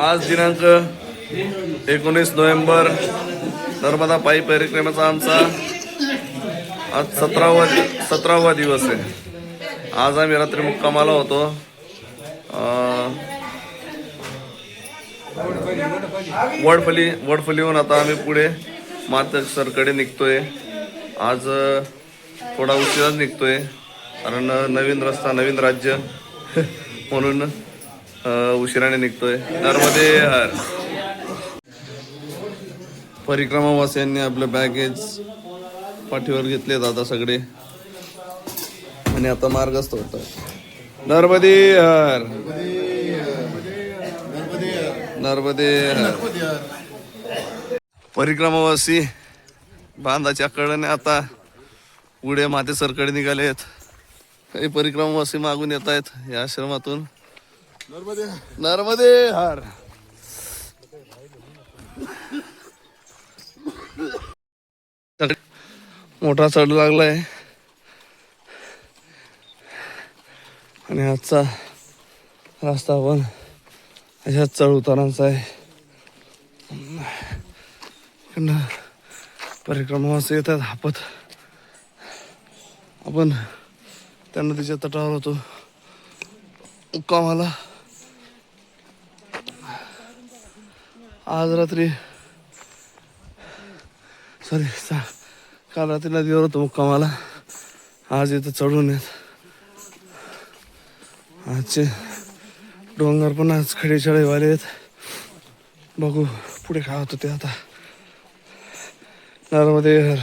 आज दिनांक एकोणीस नोव्हेंबर नर्मदा पायी परिक्रमेचा आमचा आज सतरावा सतरावा दिवस आहे. आज आम्ही रात्री मुक्कामाला होतो. वडफली वडफलीहून आता आम्ही पुढे मातसरकडे निघतोय. आज थोडा उशिराच निघतोय. कारण नवीन रस्ता नवीन राज्य म्हणून उशिराने निघतोय. नर्मदे हर. परिक्रमावासियांनी आपलं बॅगेज पाठीवर घेतले आता सगळे. आणि आता मार्गस्थ होत नर्मदे हर. नर्मदे हर. परिक्रमावासी बांधाच्या कडने आता पुढे मातेसरकडे निघाले आहेत. काही परिक्रमावासी मागून येत आहेत या आश्रमातून. नर्मदे नर्मदे हर. मोठा चढ लागलाय. आणि आजचा रस्ता पण अशाच चढ उतारांचा आहे इकडनं येतात हापत आपण त्या नदीच्या तटावर होतो. मुक्कामाला आज रात्री सॉरी सा काल रात्री नदीवर होतो मुक्कामाला. आज इथं चढून येत. आजचे डोंगर पण आज खडे वाले आहेत. बघू पुढे काय होतं ते आता. नर्मदे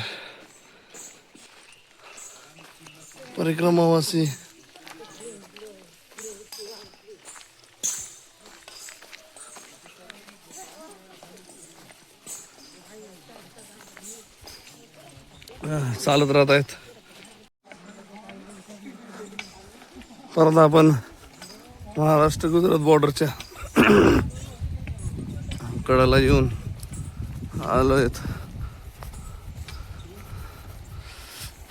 परिक्रमावासी चालत राहत आहेत. परत आपण महाराष्ट्र गुजरात बॉर्डरच्या कडाला येऊन आलो आहेत.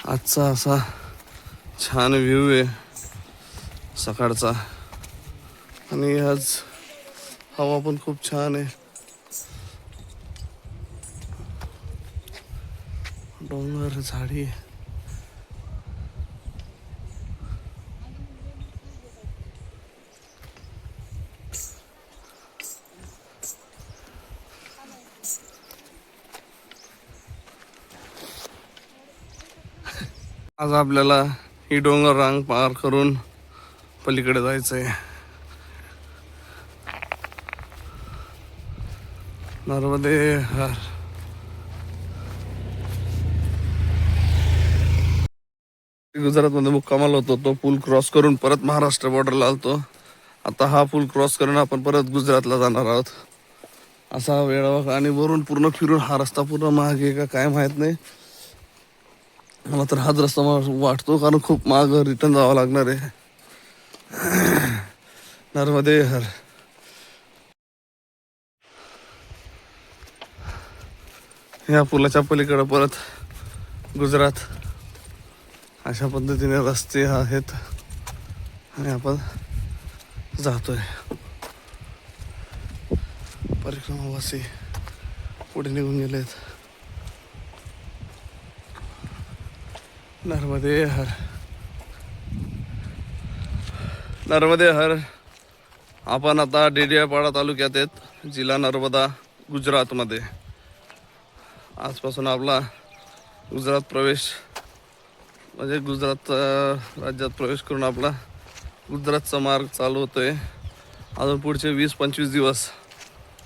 आजचा असा छान व्ह्यू आहे सकाळचा. आणि आज हवा पण खूप छान आहे. डोंगर झाडी. आज आपल्याला ही डोंगर रांग पार करून पलीकडे जायचंय. नर्मदे हर. गुजरातमध्ये मुक्कामाला होतो तो पूल क्रॉस करून परत महाराष्ट्र बॉर्डरला आलतो. आता हा पूल क्रॉस करून आपण परत गुजरातला जाणार आहोत. असा वेळा आणि वरून पूर्ण फिरून हा रस्ता पूर्ण महाग आहे का काय माहीत नाही. मला तर हाच रस्ता मला वाटतो कारण खूप महाग रिटर्न जावं लागणार आहे. नर्मदे हर. या पुलाच्या पलीकडं परत गुजरात. अशा पद्धतीने रस्ते आहेत. आणि आपण जातोय. परिक्रमावासी पुढे निघून गेलेत. नर्मदे हर. नर्मदे हर. आपण आता डेडियापाडा तालुक्यात आहेत. जिल्हा नर्मदा गुजरातमध्ये. आजपासून आपला गुजरात प्रवेश म्हणजे गुजरात राज्यात प्रवेश करून आपला गुजरातचा मार्ग चालू होतो आहे अजून पुढचे वीस पंचवीस दिवस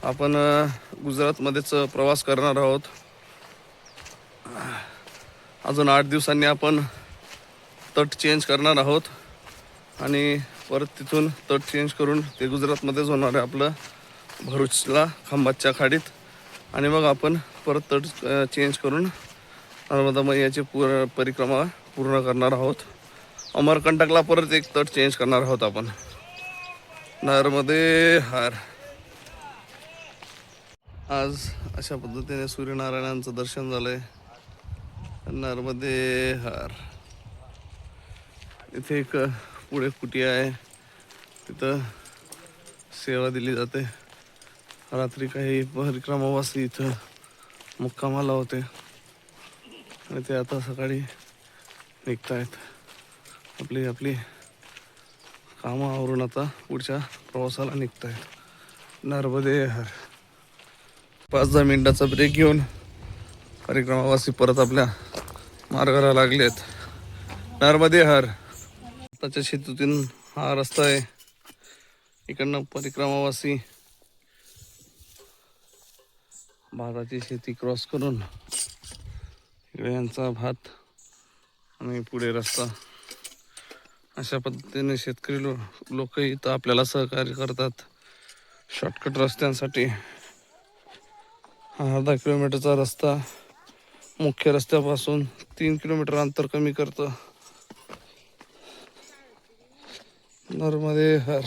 आपण गुजरातमध्येच प्रवास करणार आहोत. अजून आठ दिवसांनी आपण तट चेंज करणार आहोत. आणि परत तिथून तट चेंज करून ते गुजरातमध्येच होणार आहे आपलं भरूचला खंबातच्या खाडीत. आणि मग आपण परत तट चेंज करून नर्मदा मैयाची पूर परिक्रमा पूर्ण करणार आहोत. अमरकंटकला परत एक तट चेंज करणार आहोत आपण. नरमध्ये हार. आज अशा पद्धतीने सूर्यनारायणांचं दर्शन झालंय. नर्मदे हार. इथे एक पुढे कुटी आहे. तिथं सेवा दिली जाते. रात्री काही परिक्रमावासी इथं मुक्कामाला होते. आणि ते आता सकाळी निघतायत. आपली आपली कामं आवरून आता पुढच्या प्रवासाला निघतायत. नर्मदे हर. पाच दहा मिनिटाचा ब्रेक घेऊन परिक्रमावासी परत आपल्या मार्गाला लागलेत. नर्मदे हर. आताच्या शेतीतून हा रस्ता आहे. इकडनं परिक्रमावासी भाताची शेती क्रॉस करून इकडे यांचा भात आणि पुढे रस्ता. अशा पद्धतीने शेतकरी लो लोक इथं आपल्याला सहकार्य करतात. शॉर्टकट रस्त्यांसाठी. हा अर्धा किलोमीटरचा रस्ता मुख्य रस्त्यापासून तीन किलोमीटर अंतर कमी करतं. नर्मदे हर.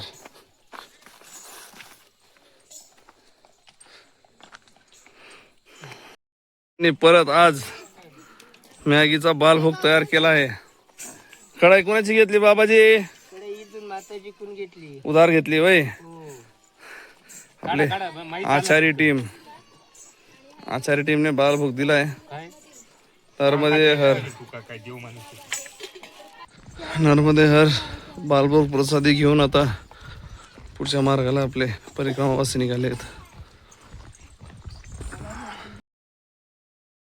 परत आज मॅगीचा बालभोग तयार केला आहे. कढाई कोणाची घेतली बाबाजी? माताजी कोण घेतली. उधार घेतली वय हो. आपले आचारी टीम. आचारी टीमने बालभोग दिलाय नर्मदे हर. नर्मदे हर बालभोग प्रसादी घेऊन आता पुढच्या मार्गाला आपले परिक्रमावासी निघालेत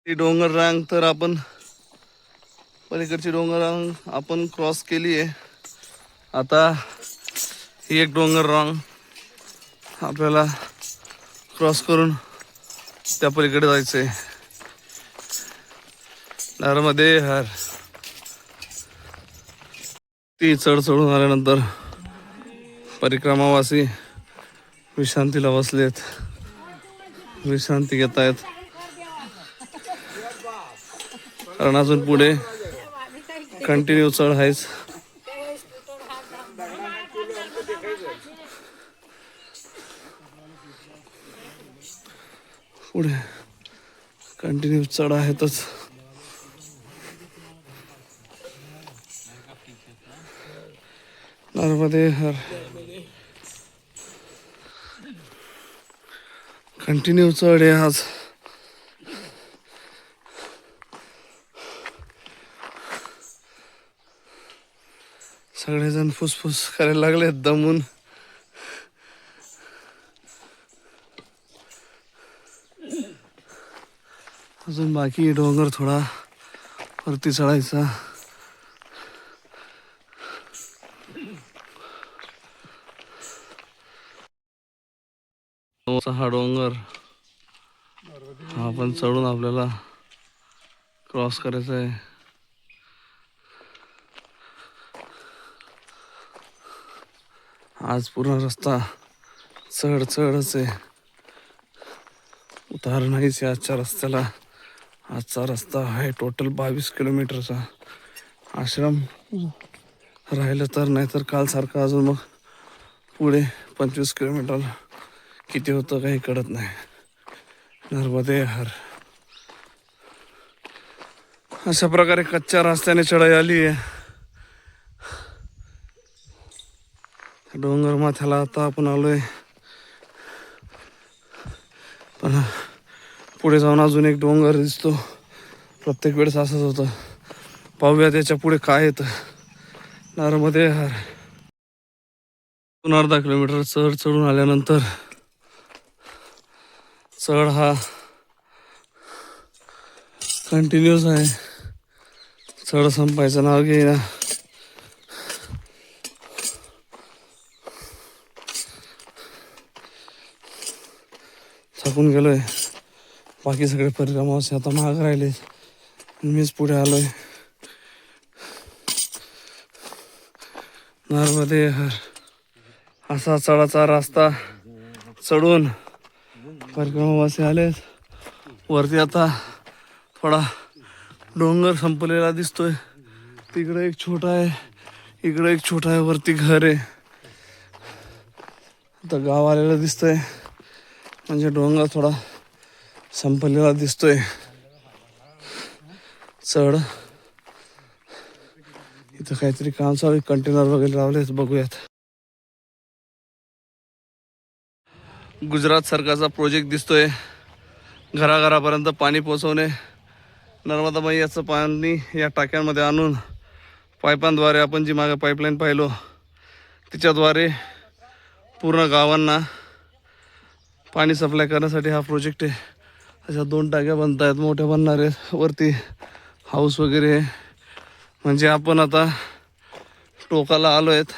ही डोंगर रांग तर आपण पलीकडची डोंगर रांग आपण क्रॉस केली आहे. आता ही एक डोंगर रांग आपल्याला क्रॉस करून त्या पलीकडे जायचंय. नर्मदे हर. ती चढ चढून आल्यानंतर परिक्रमावासी विश्रांतीला बसलेत. विश्रांती घेत आहेत कारण अजून पुढे कंटिन्यू चढ आहेच पुढे. कंटिन्यू चढ आहेतच. नर्मदे हर. कंटिन्यू चढ आहे आज. सगळेजण फुसफुस करायला लागले दमून. अजून बाकी डोंगर थोडा. वरती चढायचा. हा डोंगर. हा पण चढून आपल्याला क्रॉस करायचा आहे. आज पूर्ण रस्ता चढ चढच आहे. उतार नाहीच आहे आजच्या रस्त्याला. आजचा रस्ता आहे टोटल बावीस किलोमीटरचा आश्रम राहिलं तर नाही तर कालसारखं अजून मग पुढे पंचवीस किलोमीटर किती होतं काही कळत नाही. नर्मदे हर अशा प्रकारे कच्च्या रस्त्याने चढाई आली आहे. डोंगर माथ्याला आता आपण आलोय. पण पुढे जाऊन अजून एक डोंगर दिसतो. प्रत्येक वेळेस असंच होतं. पाहूया त्याच्या पुढे काय येतं. नारमध्ये हर दोन अर्धा किलोमीटर चढ चढून आल्यानंतर चढ हा कंटिन्यूस आहे. चढ संपायचं नाव घेईना. थकून गेलोय. बाकी सगळे परिक्रमावासी आता महाग राहिले. मीच पुढे आलोय. नर्मदे हर. असा चढाचा रस्ता चढून परिक्रमावासी आलेत. वरती आता थोडा डोंगर संपलेला दिसतोय. तिकडे एक छोटा आहे. इकडे एक छोटा आहे. वरती घर आहे. आता गाव आलेलं दिसतंय. म्हणजे डोंगर थोडा संपलेला दिसतोय. चढ. इथं काहीतरी काम चालू कंटेनर वगैरे लावलेत. बघूयात. गुजरात सरकारचा प्रोजेक्ट दिसतोय. घराघरापर्यंत पाणी पोचवणे नर्मदा मैयाचं पाणी या टाक्यांमध्ये आणून पाईपांद्वारे आपण जी मागे पाईपलाईन पाहिलो तिच्याद्वारे पूर्ण गावांना पाणी सप्लाय करण्यासाठी हा प्रोजेक्ट आहे. अशा दोन टाक्या बनत आहेत मोठ्या बनणार आहेत. वरती हाऊस वगैरे आहे. म्हणजे आपण आता टोकाला आलो आहेत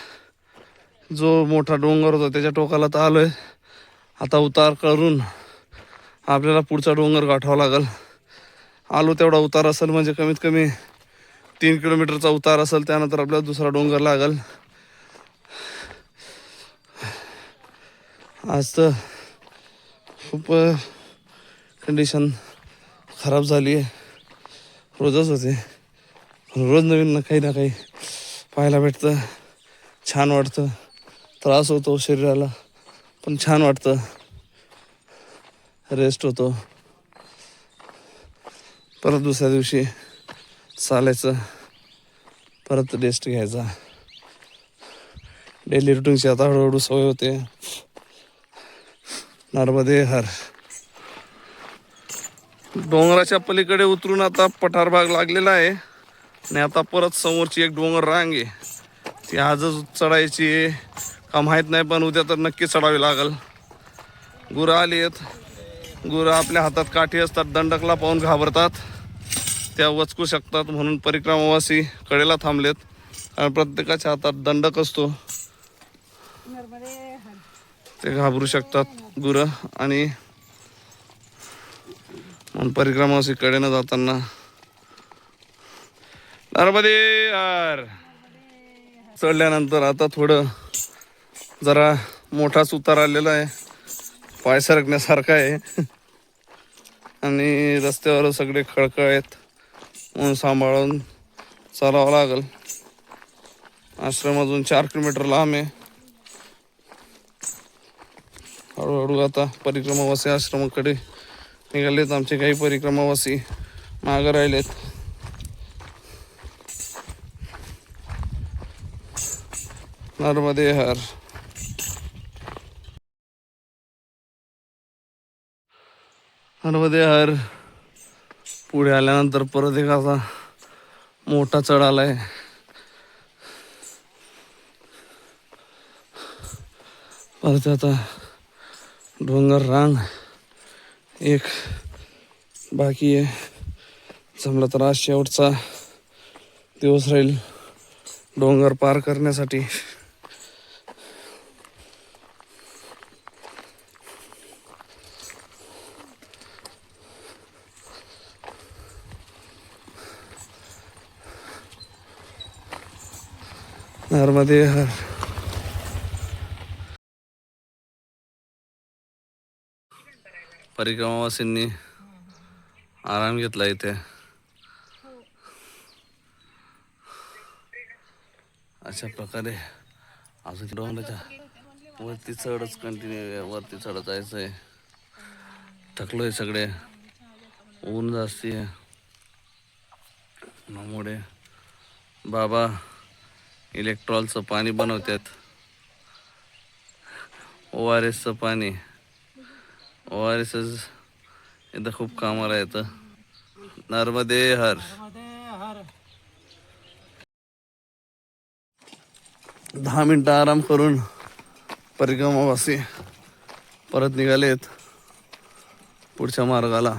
जो मोठा डोंगर होता त्याच्या टोकाला तर आलो आहे आता उतार करून आपल्याला पुढचा डोंगर गाठावा लागेल. आलो तेवढा उतार असेल म्हणजे कमीत कमी तीन किलोमीटरचा उतार असेल त्यानंतर आपल्याला दुसरा डोंगर लागेल. आज तर खूप कंडिशन खराब झाली आहे. रोजच होते. रोज नवीन ना काही ना काही पाहायला भेटतं. छान वाटतं. त्रास होतो शरीराला पण छान वाटतं. रेस्ट होतो. परत दुसऱ्या दिवशी चालायचं. परत रेस्ट घ्यायचा. डेली रुटीनची आता हळूहळू सवय होते. नर्मदे हर. डोंगराच्या पलीकडे उतरून आता पठार भाग लागलेला आहे. आणि आता परत समोरची एक डोंगर रांग आहे. ती आजच चढायची आहे. का माहीत नाही पण उद्या तर नक्की चढावी लागल. गुरं आली आहेत. गुरं आपल्या हातात काठी असतात दंडकला पाहून घाबरतात. त्या वचकू शकतात म्हणून परिक्रमावासी कडेला थांबलेत. कारण प्रत्येकाच्या हातात दंडक असतो. ते घाबरू शकतात. गुरं आणि म्हणून परिक्रमावासी कडेनं जाताना. नर्मदे यार चढल्यानंतर आता थोडं जरा मोठाच उतार आलेला आहे. पाय सरकण्यासारखा आहे. आणि रस्त्यावर सगळे खळखळ आहेत. म्हणून सांभाळून चालावं लागेल. आश्रम अजून चार किलोमीटर लांब आहे. हळूहळू आता परिक्रमावासी आश्रमाकडे निघालेत. आमचे काही परिक्रमावासी मागं राहिलेत. नर्मदे हर. नर्मदे हर पुढे आल्यानंतर परत एक असा मोठा चढ आलाय. परत आता डोंगर रांग एक बाकी आहे. जमला तर आज शेवटचा दिवस राहील डोंगर पार करण्यासाठी. नर्मदे हर. परिक्रमावासींनी आराम घेतला इथे. अशा प्रकारे अजून डोंगराच्या वरती चढच कंटिन्यू वरती चढत जायचं आहे थकलोय सगळे. ऊन जास्ती आहे. त्यामुळे बाबा इलेक्ट्रॉलचं पाणी बनवतात. ओ आर एसचं पाणी. ओ आर एस इथं खूप कामाला येतं नर्मदे हर दहा मिनटं आराम करून परिक्रमावासी परत निघालेत पुढच्या मार्गाला.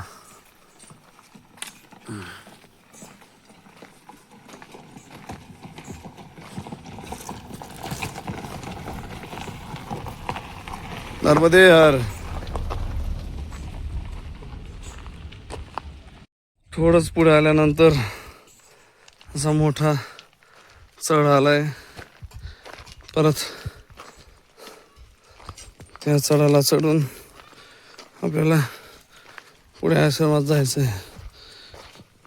नर्मदे हर थोडंच पुढे आल्यानंतर असा मोठा चढ आलाय. परत त्या चढाला चढून आपल्याला पुढे आश्रमात जायचं आहे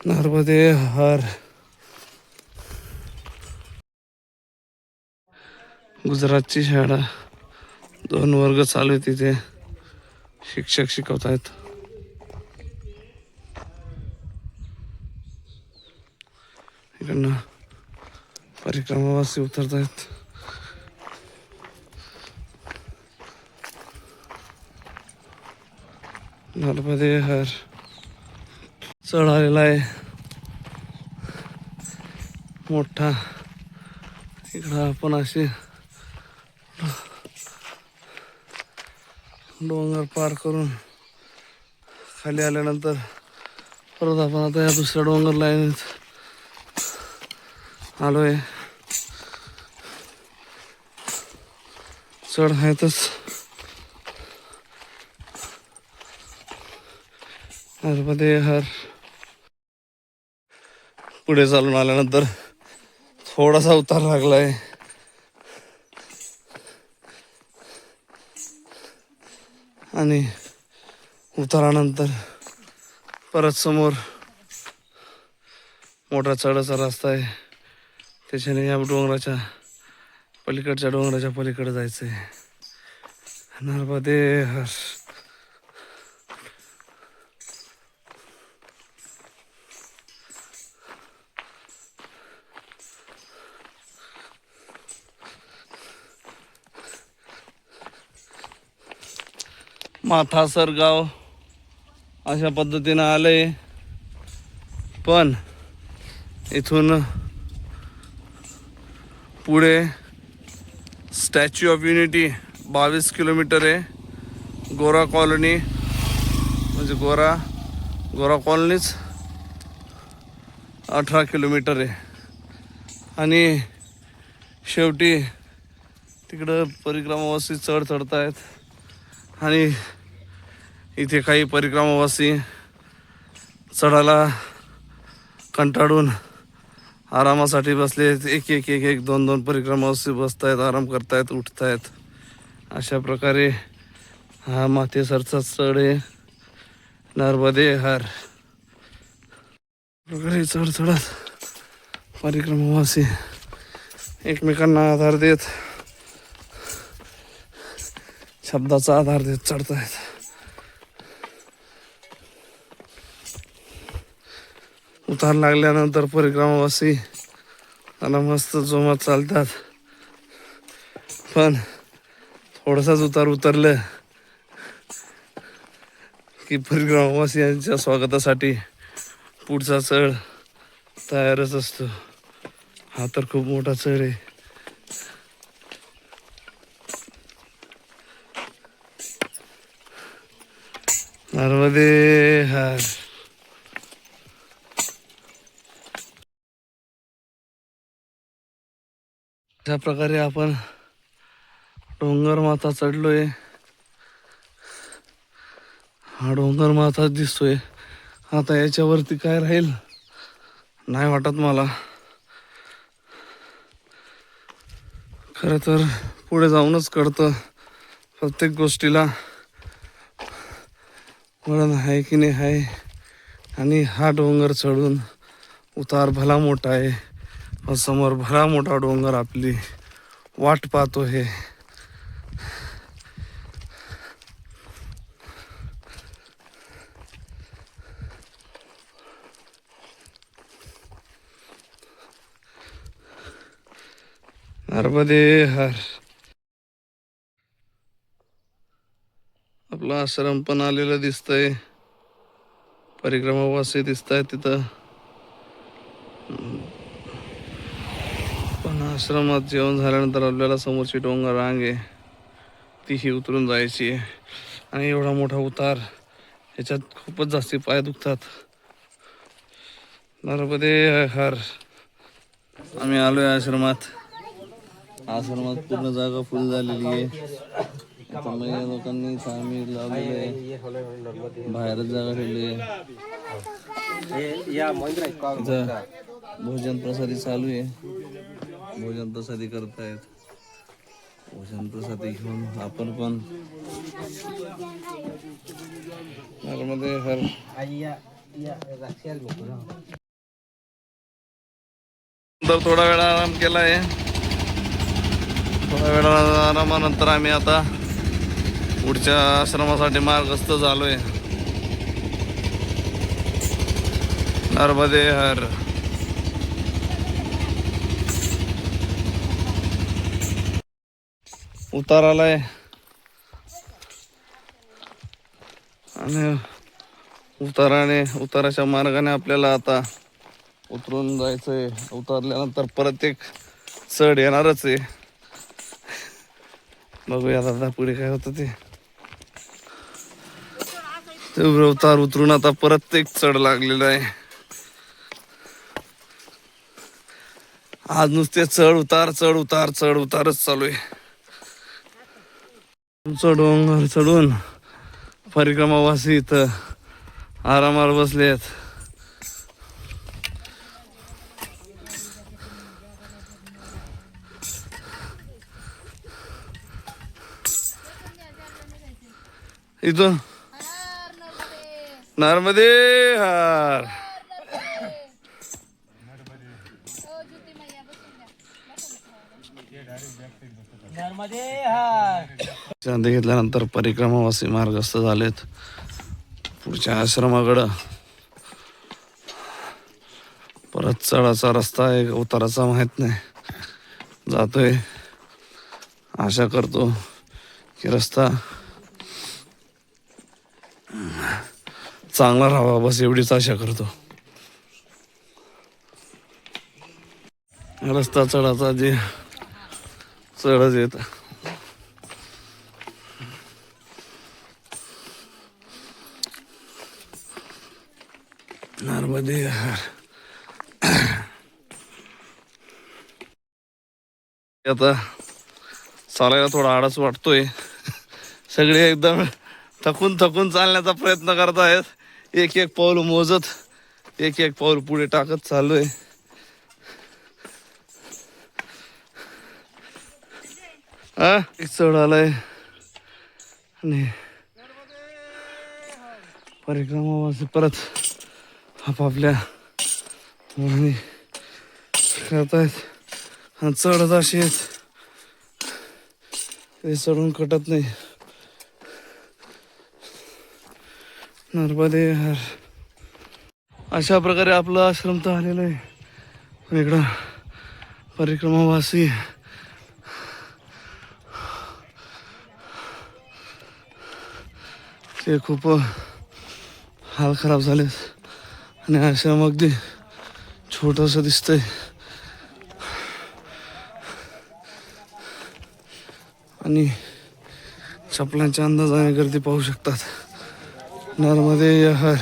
नर्मदे हर. गुजरातची शाळा दोन वर्ग चालू आहे तिथे. शिक्षक शिकवत आहेत इकडनं परिक्रमावासी उतरत आहेत नर्मदे हर चढ आलेला आहे मोठा इकडं आपण असे डोंगर पार करून खाली आल्यानंतर परत आपण आता या दुसऱ्या डोंगर लाईनीत आलोय चढ आहेतच नर्मदे हर. पुढे चालून आल्यानंतर थोडासा उतार लागलाय. आणि उतारानंतर परत समोर मोठा चढाचा रस्ता आहे. त्याच्याने या डोंगराच्या पलीकडच्या डोंगराच्या पलीकडे जायचंय. नर्मदे हर्ष माथासर गाव अशा पद्धतीनं आलंय. पण इथून पुढे स्टॅच्यू ऑफ युनिटी बावीस किलोमीटर आहे. गोरा कॉलनी म्हणजे गोरा गोरा कॉलनीच अठरा किलोमीटर आहे. आणि शेवटी तिकडं परिक्रमावासी चढ चढतायत. आणि इथे काही परिक्रमावासी चढायला कंटाळून आरामासाठी बसले एक एक एक एक दोन दोन परिक्रमावासी बसतायत आराम करतायत उठतायत. अशा प्रकारे हा माथेसरचा चढ आहे. नर्मदे हर. प्रकारे चढ चढत परिक्रमावासी एकमेकांना आधार देत शब्दाचा आधार देत चढतायत. उतार लागल्यानंतर परिक्रमावासी त्याला मस्त जोमात चालतात. पण थोडासाच उतार उतरलं की फरी यांच्या स्वागतासाठी पुढचा चढ तयारच असतो. हा तर खूप मोठा चढ आहे. नर्मदे हा अशा प्रकारे आपण डोंगर माथा चढलोय. हा डोंगर माथा दिसतोय. आता याच्यावरती काय राहील? नाही वाटत मला. खरं तर पुढे जाऊनच कळतं प्रत्येक गोष्टीला. वळण आहे की नाही आहे. आणि हा डोंगर चढून उतार भला मोठा आहे. समोर भरा मोठा डोंगर आपली वाट पाहतो हे. नर्मदे हर आपला आश्रम पण आलेलं दिसतंय. परिक्रमावासी दिसत आहे तिथं पण आश्रमात जेवण झाल्यानंतर आपल्याला समोरची डोंगर रांग आहे तीही उतरून जायची आहे. आणि एवढा मोठा उतार ह्याच्यात खूपच जास्ती पाय दुखतात. नर्मदे हर. आम्ही आलोय आश्रमात. आश्रमात पूर्ण जागा फुल झालेली आहे. या लोकांनी आम्ही लावलेलं आहे. बाहेरच जागा ठेवली आहे. भोजन प्रसादी चालू आहे. भोजन प्रसादी करतायत. भोजन प्रसादी घेऊन आपण पण नर्मदे हर थोडा वेळ आराम केला आहे थोडा वेळा आरामानंतर आम्ही आता पुढच्या आश्रमासाठी मार्गस्थ झालोय. नर्मदे हर. उतार आलाय आणि उताराने उताराच्या मार्गाने आपल्याला आता उतरून जायचंय. उतरल्यानंतर परत एक चढ येणारच आहे. बघूया दादा पुढे काय होतं ते. उतार उतरून आता परत एक चढ लागलेला आहे. आज नुसते चढ उतार चढ उतार चढ उतारच चालू आहे. उंच डोंगर चढून परिक्रमावासी इथं आरामावर बसलेत. इथून? नर्मदे हार. नर्मदे हार. चांदी घेतल्यानंतर परिक्रमावासी मार्गस्थ झालेत. पुढच्या आश्रमाकडं. परत चढाचा रस्ता आहे उताराचा माहीत नाही. जातोय. आशा करतो की रस्ता चांगला राहावा बस एवढीच आशा करतो. रस्ता चढाचा जे चढच येत हार आता चालायला थोडा आळस वाटतोय. सगळे एकदम थकून थकून चालण्याचा प्रयत्न करतायत. एक एक पाऊल मोजत एक एक पाऊल पुढे टाकत चाललोय. हा एक चढ आलाय. आणि परिक्रमावासी परत. आपापल्या मुलांनी करतायत आणि चढत अशी आहेत ते चढून कटत नाही नर्मदे अशा प्रकारे आपलं आश्रम तर आलेला आहे पण इकडं परिक्रमावासी ते खूप हाल खराब झालेत आणि आश्रम अगदी छोटस दिसतंय. आणि चपलांच्या अंदाजाने गर्दी पाहू शकतात. नर्मदे हर